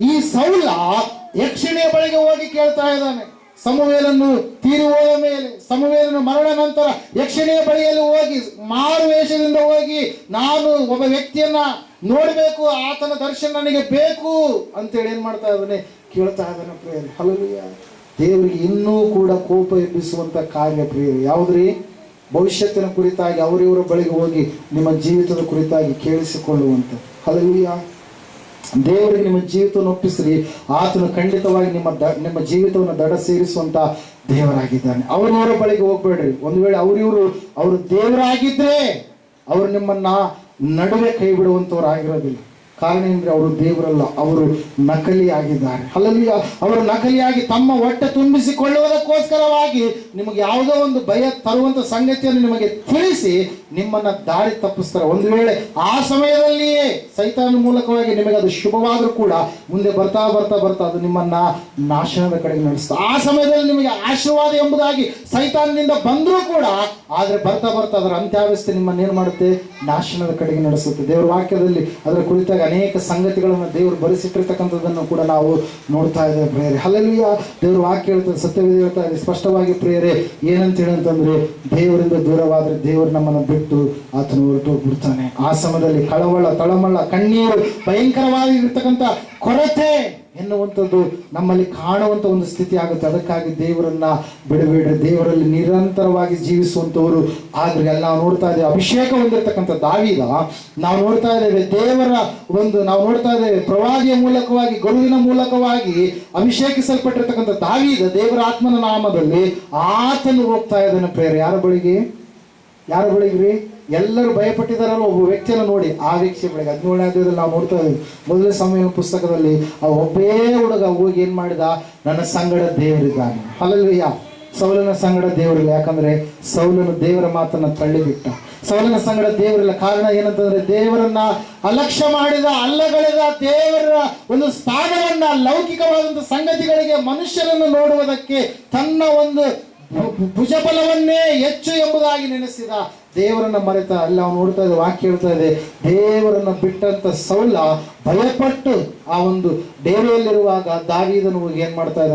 ಈ ಸೌಲ ಯಕ್ಷಿಣಿಯ ಬಳಿಗೆ ಹೋಗಿ ಕೇಳ್ತಾ ಇದ್ದಾನೆ. ಸಮುವೇಲನ್ನು ತೀರಿ ಹೋದ ಮೇಲೆ ಸಮುವೇಲನ್ನು ಮರಣ ನಂತರ ಯಕ್ಷಿಣಿಯ ಬಳಿಯಲ್ಲಿ ಹೋಗಿ ಮಾರು ವೇಷದಿಂದ ಹೋಗಿ, ನಾನು ಒಬ್ಬ ವ್ಯಕ್ತಿಯನ್ನ ನೋಡಬೇಕು, ಆತನ ದರ್ಶನ ನನಗೆ ಬೇಕು ಅಂತೇಳಿ ಏನ್ ಮಾಡ್ತಾ ಇದ್ದಾನೆ? ಕೇಳ್ತಾ ಇದ್ದಾನೆ ಪ್ರಿಯರೇ. ಹಲಲಿಯ ದೇವರಿಗೆ ಇನ್ನೂ ಕೂಡ ಕೋಪ ಎಬ್ಬಿಸುವಂತ ಕಾರ್ಯ ಪ್ರಿಯರೇ. ಯಾವುದ್ರಿ? ಭವಿಷ್ಯತ್ತಿನ ಕುರಿತಾಗಿ, ಅವರಿವರ ಬಳಿಗೆ ಹೋಗಿ ನಿಮ್ಮ ಜೀವಿತದ ಕುರಿತಾಗಿ ಕೇಳಿಸಿಕೊಳ್ಳುವಂತ. ಹಲಲಿಯ ದೇವರಿಗೆ ನಿಮ್ಮ ಜೀವಿತವನ್ನು ಒಪ್ಪಿಸ್ರಿ. ಆತನು ಖಂಡಿತವಾಗಿ ನಿಮ್ಮ ದ, ನಿಮ್ಮ ಜೀವಿತವನ್ನು ದಡ ಸೇರಿಸುವಂತ ದೇವರಾಗಿದ್ದಾನೆ. ಅವರವರ ಬಳಿಗೆ ಹೋಗ್ಬೇಡ್ರಿ. ಒಂದು ವೇಳೆ ಅವರಿವರು ಅವರು ದೇವರಾಗಿದ್ರೆ, ಅವರು ನಿಮ್ಮನ್ನ ನಡುವೆ ಕೈ ಬಿಡುವಂತವ್ರು ಆಗಿರೋದಿಲ್ಲ ಕಾರಣ ಅಂದ್ರೆ ಅವರು ದೇವರಲ್ಲ, ಅವರು ನಕಲಿಯಾಗಿದ್ದಾರೆ. ಅಲ್ಲಲ್ಲಿ ಅವರು ನಕಲಿಯಾಗಿ ತಮ್ಮ ಹೊಟ್ಟೆ ತುಂಬಿಸಿಕೊಳ್ಳುವುದಕ್ಕೋಸ್ಕರವಾಗಿ ನಿಮಗೆ ಯಾವುದೋ ಒಂದು ಭಯ ತರುವಂತ ಸಂಗತಿಯನ್ನು ನಿಮಗೆ ತಿಳಿಸಿ ನಿಮ್ಮನ್ನ ದಾರಿ ತಪ್ಪಿಸ್ತಾರೆ. ಒಂದು ವೇಳೆ ಆ ಸಮಯದಲ್ಲಿಯೇ ಸೈತಾನ ಮೂಲಕವಾಗಿ ನಿಮಗೆ ಅದು ಶುಭವಾದರೂ ಕೂಡ ಮುಂದೆ ಬರ್ತಾ ಬರ್ತಾ ಬರ್ತಾ ಅದು ನಿಮ್ಮನ್ನ ನಾಶನದ ಕಡೆಗೆ ನಡೆಸ್ತಾ ಆ ಸಮಯದಲ್ಲಿ ನಿಮಗೆ ಆಶೀರ್ವಾದ ಎಂಬುದಾಗಿ ಸೈತಾನದಿಂದ ಬಂದರೂ ಕೂಡ ಆದ್ರೆ ಬರ್ತಾ ಬರ್ತಾ ಅದರ ಅಂತ್ಯಾವಸ್ಥೆ ನಿಮ್ಮನ್ನ ಏನ್ ಮಾಡುತ್ತೆ? ನಾಶನದ ಕಡೆಗೆ ನಡೆಸುತ್ತೆ. ದೇವರ ವಾಕ್ಯದಲ್ಲಿ ಅದರ ಕುರಿತಾಗಿ ಅನೇಕ ಸಂಗತಿಗಳನ್ನು ದೇವರು ಬರೆಸಿಟ್ಟಿರ್ತಕ್ಕಂಥದ್ದನ್ನು ಕೂಡ ನಾವು ನೋಡ್ತಾ ಇದ್ದೇವೆ ಪ್ರೇರೆ ಅಲ್ಲಲ್ಲಿಯ ದೇವರು ವಾಕ್ಯ ಹೇಳ್ತಾರೆ ಸತ್ಯವೇದ ಹೇಳ್ತಾ ಇದೆ. ಸ್ಪಷ್ಟವಾಗಿ ಪ್ರೇರೆ ಏನಂತ ಹೇಳಂತಂದ್ರೆ ದೇವರಿಂದ ದೂರವಾದ್ರೆ ದೇವರು ನಮ್ಮನ್ನು ಬಿಟ್ಟು ಆತನು ಹೊರಟು ಬಿಡ್ತಾನೆ ಆ ಸಮಯದಲ್ಲಿ ಕಳವಳ, ತಳಮಳ, ಕಣ್ಣೀರು ಭಯಂಕರವಾಗಿ ಭಯಂಕರವಾಗಿರ್ತಕ್ಕಂಥ ಕೊರತೆ. ಎನ್ನುವಂಥದ್ದು ನಮ್ಮಲ್ಲಿ ಕಾಣುವಂಥ ಒಂದು ಸ್ಥಿತಿ ಆಗುತ್ತೆ. ಅದಕ್ಕಾಗಿ ದೇವರನ್ನ ಬಿಡಬೇಡ್ರಿ ದೇವರಲ್ಲಿ ನಿರಂತರವಾಗಿ ಜೀವಿಸುವಂಥವರು. ಆದ್ರೆ ಅಲ್ಲಿ ನಾವು ನೋಡ್ತಾ ಇದ್ದೇವೆ ಅಭಿಷೇಕ ಹೊಂದಿರತಕ್ಕಂಥ ದಾವಿದ, ನಾವು ನೋಡ್ತಾ ಇದ್ದೇವೆ ದೇವರ ಒಂದು, ನಾವು ನೋಡ್ತಾ ಇದ್ದೇವೆ ಪ್ರವಾದಿಯ ಮೂಲಕವಾಗಿ ಗಡುವಿನ ಮೂಲಕವಾಗಿ ಅಭಿಷೇಕಿಸಲ್ಪಟ್ಟಿರ್ತಕ್ಕಂಥ ದಾವಿದ ದೇವರ ಆತ್ಮನ ನಾಮದಲ್ಲಿ ಆತನು ಹೋಗ್ತಾ ಇದ್ದಾನೆ. ಪ್ರೇರೆ ಯಾರ ಬಳಿಗೆ? ಯಾರ ಬಳಿಗ್ರಿ ಎಲ್ಲರೂ ಭಯಪಟ್ಟಿದ್ದಾರಲ್ಲ ಒಬ್ಬ ವ್ಯಕ್ತಿಯನ್ನು ನೋಡಿ ಆ ಬೆಳಗ್ಗೆ ಹದಿನೇಳನೇ ಅಧ್ಯಾಯದಲ್ಲಿ ನಾವು ನೋಡ್ತಾ ಇದ್ದೀವಿ. ಮೊದಲನೇ ಸಮಯ ಪುಸ್ತಕದಲ್ಲಿ ಆ ಒಬ್ಬೇ ಹುಡುಗ ಹೋಗಿ ಏನ್ ಮಾಡಿದ? ನನ್ನ ಸಂಗಡ ದೇವರಿದ್ದಾನೆ. ಅಲ್ಲಲ್ವಯ್ಯ ಸೌಲನ ಸಂಗಡ ದೇವರಿಲ್ಲ. ಯಾಕಂದ್ರೆ ಸೌಲನ ದೇವರ ಮಾತನ್ನ ತಳ್ಳಿಬಿಟ್ಟ. ಸೌಲನ ಸಂಗಡ ದೇವರಿಲ್ಲ. ಕಾರಣ ಏನಂತಂದ್ರೆ ದೇವರನ್ನ ಅಲಕ್ಷ್ಯ ಮಾಡಿದ, ಅಲ್ಲಗಳೆದ ದೇವರ ಒಂದು ಸ್ಥಾನವನ್ನ ಲೌಕಿಕವಾದಂತ ಸಂಗತಿಗಳಿಗೆ ಮನುಷ್ಯರನ್ನು ನೋಡುವುದಕ್ಕೆ ತನ್ನ ಒಂದು ಭುಜಬಲವನ್ನೇ ಹೆಚ್ಚು ಎಂಬುದಾಗಿ ನೆನೆಸಿದ ದೇವರನ್ನ ಮರೆತ ಅಲ್ಲಿ, ಅವನು ನೋಡ್ತಾ ಇದ್ದ ವಾಕ್ಯ ಹೇಳ್ತಾ ಇದೆ, ದೇವರನ್ನ ಬಿಟ್ಟಂತ ಸೌಲ ಭಯಪಟ್ಟು ಆ ಒಂದು ಡೇರೆಯಲ್ಲಿರುವಾಗ ದಾವಿದನು ಏನ್ ಮಾಡ್ತಾ ಇದ್ದಾನೆ?